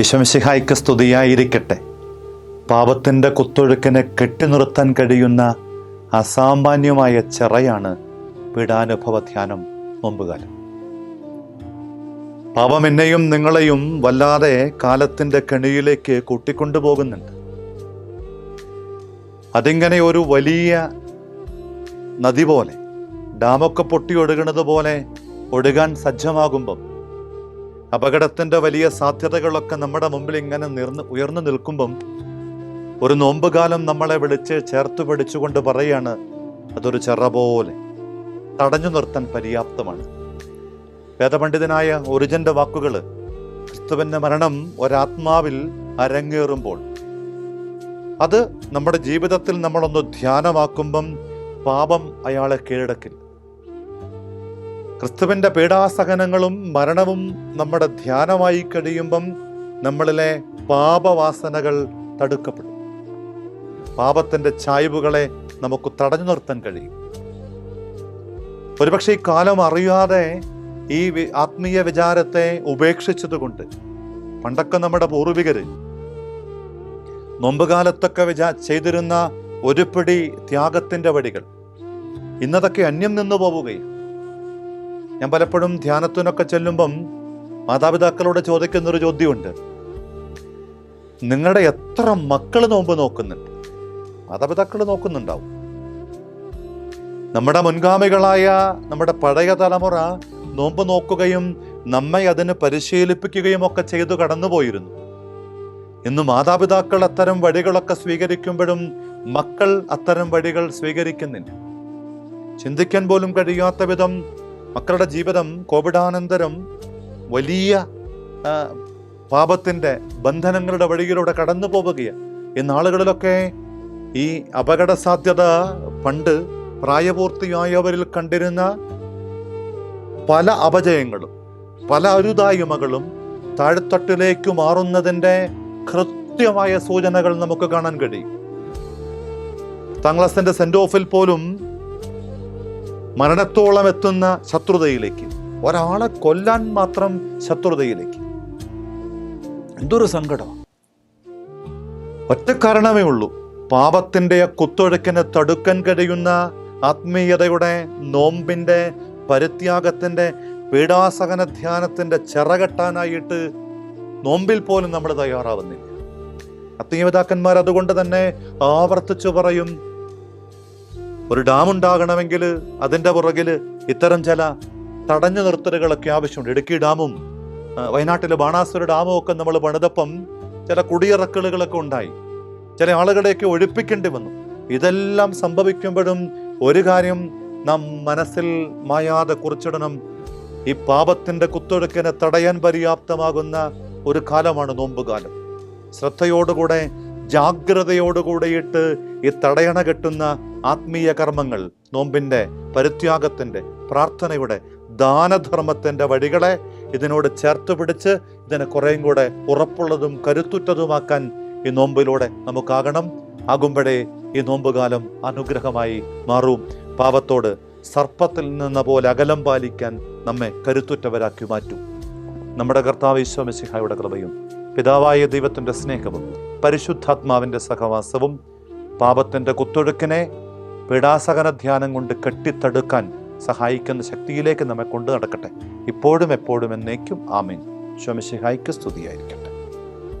യശംസിഹായ്ക്ക് സ്തുതിയായിരിക്കട്ടെ. പാപത്തിന്റെ കുത്തൊഴുക്കിനെ കെട്ടിനിർത്താൻ കഴിയുന്ന അസാമാന്യമായ ചിറയാണ് പീഡാനുഭവ ധ്യാനം നോമ്പുകാലം പാപം എന്നെയും നിങ്ങളെയും വല്ലാതെ കാലത്തിന്റെ കെണിയിലേക്ക് കൂട്ടിക്കൊണ്ടുപോകുന്നുണ്ട്. അതിങ്ങനെ ഒരു വലിയ നദി പോലെ ഡാമൊക്കെ പൊട്ടി ഒഴുകുന്നത് പോലെ ഒഴുകാൻ സജ്ജമാകുമ്പം അപകടത്തിന്റെ വലിയ സാധ്യതകളൊക്കെ നമ്മുടെ മുമ്പിൽ ഇങ്ങനെ നിർന്ന് ഉയർന്നു നിൽക്കുമ്പം ഒരു നോമ്പുകാലം നമ്മളെ വിളിച്ച് ചേർത്ത് പിടിച്ചുകൊണ്ട് പറയാണ് അതൊരു ചെറ പോലെ തടഞ്ഞു നിർത്താൻ പര്യാപ്തമാണ്. വേദപണ്ഡിതനായ ഒറിജന്റെ വാക്കുകൾ ക്രിസ്തുവിന്റെ മരണം ഒരാത്മാവിൽ അരങ്ങേറുമ്പോൾ. അത് നമ്മുടെ ജീവിതത്തിൽ നമ്മളൊന്ന് ധ്യാനമാക്കുമ്പം പാപം അയാളെ കീഴടക്കില്ല. ക്രിസ്തുവിന്റെ പീഡാസഹനങ്ങളും മരണവും നമ്മുടെ ധ്യാനമായി കഴിയുമ്പം നമ്മളിലെ പാപവാസനകൾ തടുക്കപ്പെടും. പാപത്തിന്റെ ചായ്വുകളെ നമുക്ക് തടഞ്ഞു നിർത്താൻ കഴിയും. ഒരുപക്ഷെ ഈ കാലം അറിയാതെ ഈ ആത്മീയ വിചാരത്തെ ഉപേക്ഷിച്ചതുകൊണ്ട് പണ്ടൊക്കെ നമ്മുടെ പൂർവികര് നോമ്പുകാലത്തൊക്കെ വിചാ ചെയ്തിരുന്ന ഒരു പിടി ത്യാഗത്തിന്റെ വഴികൾ ഇന്നതൊക്കെ അന്യം നിന്നു പോവുകയും ഞാൻ പലപ്പോഴും ധ്യാനത്തിനൊക്കെ ചെല്ലുമ്പം മാതാപിതാക്കളോട് ചോദിക്കുന്നൊരു ചോദ്യമുണ്ട്. നിങ്ങളുടെ എത്ര മക്കൾ നോമ്പ് നോക്കുന്നുണ്ട്? മാതാപിതാക്കൾ നോക്കുന്നുണ്ടാവും. നമ്മുടെ മുൻഗാമികളായ നമ്മുടെ പഴയ തലമുറ നോമ്പ് നോക്കുകയും നമ്മെ അതിന് പരിശീലിപ്പിക്കുകയും ഒക്കെ ചെയ്തു കടന്നുപോയിരുന്നു. ഇന്ന് മാതാപിതാക്കൾ അത്തരം വഴികളൊക്കെ സ്വീകരിക്കുമ്പോഴും മക്കൾ അത്തരം വഴികൾ സ്വീകരിക്കുന്നില്ല. ചിന്തിക്കാൻ പോലും കഴിയാത്ത വിധം മക്കളുടെ ജീവിതം കോവിഡാനന്തരം വലിയ പാപത്തിന്റെ ബന്ധനങ്ങളുടെ വഴിയിലൂടെ കടന്നു പോവുകയാണ്. ഈ നാളുകളിലൊക്കെ ഈ അപകട സാധ്യത പണ്ട് പ്രായപൂർത്തിയായവരിൽ കണ്ടിരുന്ന പല അപജയങ്ങളും പല അരുതായ്മകളും താഴ്ത്തട്ടിലേക്ക് മാറുന്നതിന്റെ കൃത്യമായ സൂചനകൾ നമുക്ക് കാണാൻ കഴിയും. പത്താം സെന്റ് ഓഫിൽ പോലും മരണത്തോളം എത്തുന്ന ശത്രുതയിലേക്ക്. ഒരാളെ കൊല്ലാൻ മാത്രം ശത്രുതയിലേക്ക്. എന്തൊരു സങ്കടം. ഒറ്റ കാരണമേ ഉള്ളൂ. പാപത്തിന്റെ കുത്തൊഴുക്കിനെ തടുക്കാൻ കഴിയുന്ന ആത്മീയതയുടെ നോമ്പിന്റെ പരിത്യാഗത്തിന്റെ പീഡാസഹന ധ്യാനത്തിന്റെ ചിറകെട്ടാനായിട്ട് നോമ്പിൽ പോലും നമ്മൾ തയ്യാറാവുന്നില്ല. ആത്മീയപിതാക്കന്മാർ അതുകൊണ്ട് തന്നെ ആവർത്തിച്ചു പറയും ഒരു ഡാം ഉണ്ടാകണമെങ്കിൽ അതിന്റെ പുറകിൽ ഇത്തരം ചില തടഞ്ഞു നിർത്തലുകളൊക്കെ ആവശ്യമുണ്ട്. ഇടുക്കി ഡാമും വയനാട്ടിലെ ബാണാസുര ഡാമും ഒക്കെ നമ്മൾ പണിതപ്പം ചില കുടിയിറക്കലുകളൊക്കെ ഉണ്ടായി. ചില ആളുകളെയൊക്കെ ഒഴിപ്പിക്കേണ്ടി വന്നു. ഇതെല്ലാം സംഭവിക്കുമ്പോഴും ഒരു കാര്യം നാം മനസ്സിൽ മായാതെ കുറിച്ചിടണം. ഈ പാപത്തിന്റെ കുത്തൊഴുക്കിനെ തടയാൻ പര്യാപ്തമാകുന്ന ഒരു കാലമാണ് നോമ്പുകാലം. ശ്രദ്ധയോടുകൂടെ ജാഗ്രതയോടുകൂടിയിട്ട് ഈ തടയണ കെട്ടുന്ന ആത്മീയ കർമ്മങ്ങൾ നോമ്പിന്റെ പരിത്യാഗത്തിന്റെ പ്രാർത്ഥനയുടെ ദാനധർമ്മത്തിന്റെ വഴികളെ ഇതിനോട് ചേർത്ത് പിടിച്ച് ഇതിനെ കുറേയും കൂടെ ഉറപ്പുള്ളതും കരുത്തുറ്റതുമാക്കാൻ ഈ നോമ്പിലൂടെ നമുക്കാകണം. ആകുമ്പോഴേ ഈ നോമ്പുകാലം അനുഗ്രഹമായി മാറും. പാപത്തോട് സർപ്പത്തിൽ നിന്ന പോലെ അകലം പാലിക്കാൻ നമ്മെ കരുത്തുറ്റവരാക്കി മാറ്റും. നമ്മുടെ കർത്താവ് ഈശ്വമിസിഹായുടെ കൃപയും പിതാവായ ദൈവത്തിന്റെ സ്നേഹവും പരിശുദ്ധാത്മാവിന്റെ സഹവാസവും പാപത്തിന്റെ കുത്തൊഴുക്കിനെ പീഡാസകന ധ്യാനം കൊണ്ട് കെട്ടിത്തടുക്കാൻ സഹായിക്കുന്ന ശക്തിയിലേക്ക് നമ്മെ കൊണ്ടു നടക്കട്ടെ. ഇപ്പോഴും എപ്പോഴും എന്നേക്കും ആമീൻ. ശോമിശിഹായ്ക്ക് സ്തുതിയായിരിക്കട്ടെ.